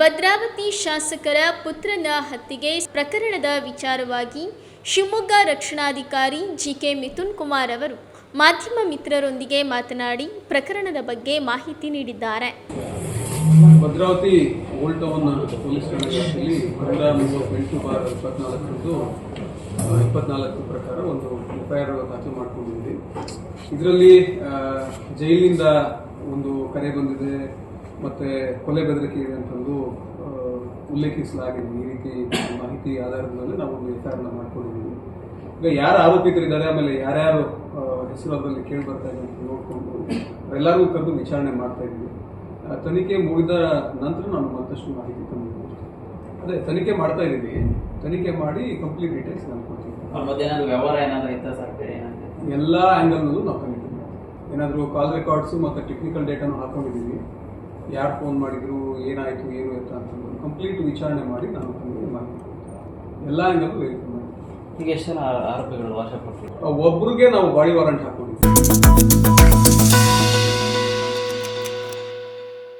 ಭದ್ರಾವತಿ ಶಾಸಕರ ಪುತ್ರನ ಹತ್ಯೆಗೆ ಪ್ರಕರಣದ ವಿಚಾರವಾಗಿ ಶಿವಮೊಗ್ಗ ರಕ್ಷಣಾಧಿಕಾರಿ ಜಿಕೆ ಮಿಥುನ್ ಕುಮಾರ್ ಅವರು ಮಾಧ್ಯಮ ಮಿತ್ರರೊಂದಿಗೆ ಮಾತನಾಡಿ ಪ್ರಕರಣದ ಬಗ್ಗೆ ಮಾಹಿತಿ ನೀಡಿದ್ದಾರೆ. ಭದ್ರಾವತಿ ಓಲ್ಡ್ ಟೌನ್ ಪೊಲೀಸ್ ಠಾಣೆಯಲ್ಲಿ ನೂರ ಮೂವತ್ತೆಂಟು ಬಾರ್ ಇಪ್ಪತ್ನಾಲ್ಕರದ್ದು ಇಪ್ಪತ್ನಾಲ್ಕು ಪ್ರಕಾರ ಒಂದು ಎಫ್ ಐ ಆರ್ ದಾಖಲು ಮಾಡ್ಕೊಂಡಿದ್ದೀವಿ ಇದರಲ್ಲಿ ಜೈಲಿಂದ ಒಂದು ಕರೆ ಬಂದಿದೆ ಮತ್ತು ಕೊಲೆ ಬೆದರಿಕೆ ಇದೆ ಅಂತಂದು ಉಲ್ಲೇಖಿಸಲಾಗಿದೆ. ಈ ರೀತಿ ಮಾಹಿತಿ ಆಧಾರದ ಮೇಲೆ ನಾವು ಒಂದು ಮಾಡ್ಕೊಂಡಿದ್ದೀವಿ. ಈಗ ಯಾರು ಆರೋಪಿತರಿದ್ದಾರೆ ಆಮೇಲೆ ಯಾರ್ಯಾರು ಹೆಸರು ಅದರಲ್ಲಿ ಕೇಳಿ ಬರ್ತಾ ಇದೆ ಅಂತ ನೋಡಿಕೊಂಡು ಎಲ್ಲರಿಗೂ ಕರೆದು ವಿಚಾರಣೆ ಮಾಡ್ತಾ ಇದ್ದೀವಿ. ತನಿಖೆ ಮುಗಿದ ನಂತರ ನಾನು ಮತ್ತಷ್ಟು ಮಾಹಿತಿ ತಂದಿದ್ದೀನಿ ಅದೇ ತನಿಖೆ ಮಾಡ್ತಾ ಇದ್ದೀವಿ. ತನಿಖೆ ಮಾಡಿ ಕಂಪ್ಲೀಟ್ ಡೀಟೇಲ್ಸ್ ನಾನು ಕೊಡ್ತೀನಿ. ಅವ್ರ ಮಧ್ಯೆ ಏನಾದ್ರು ವ್ಯವಹಾರ ಏನಾದ್ರು ಇತ್ತ ಸರ್? ಎಲ್ಲ ಆ್ಯಂಗಲ್ನಲ್ಲೂ ನಾವು ತನಿಖೆ ಮಾಡ್ತೀವಿ ಏನಾದರೂ ಕಾಲ್ ರೆಕಾರ್ಡ್ಸು ಮತ್ತು ಟೆಕ್ನಿಕಲ್ ಡೇಟಾನು ಹಾಕೊಂಡಿದ್ದೀವಿ ಯಾರು ಫೋನ್ ಮಾಡಿದ್ರು ಏನಾಯಿತು ಏನು ಆಯಿತು ಅಂತಂದು ಕಂಪ್ಲೀಟ್ ವಿಚಾರಣೆ ಮಾಡಿ ನಾನು ತಮಗೆ ಮಾಹಿತಿ ಕೊಡ್ತೀನಿ. ಎಲ್ಲ ವೆರಿಫೈ ಮಾಡ್ತೀನಿ. ಈಗ ಎಷ್ಟು ಜನ ಆರೋಪಿಗಳು ವಶಪಟ್ಟು ಒಬ್ಬರಿಗೆ ನಾವು ಬಾಡಿ ವಾರಂಟ್ ಹಾಕೊಂಡಿದ್ದೀವಿ.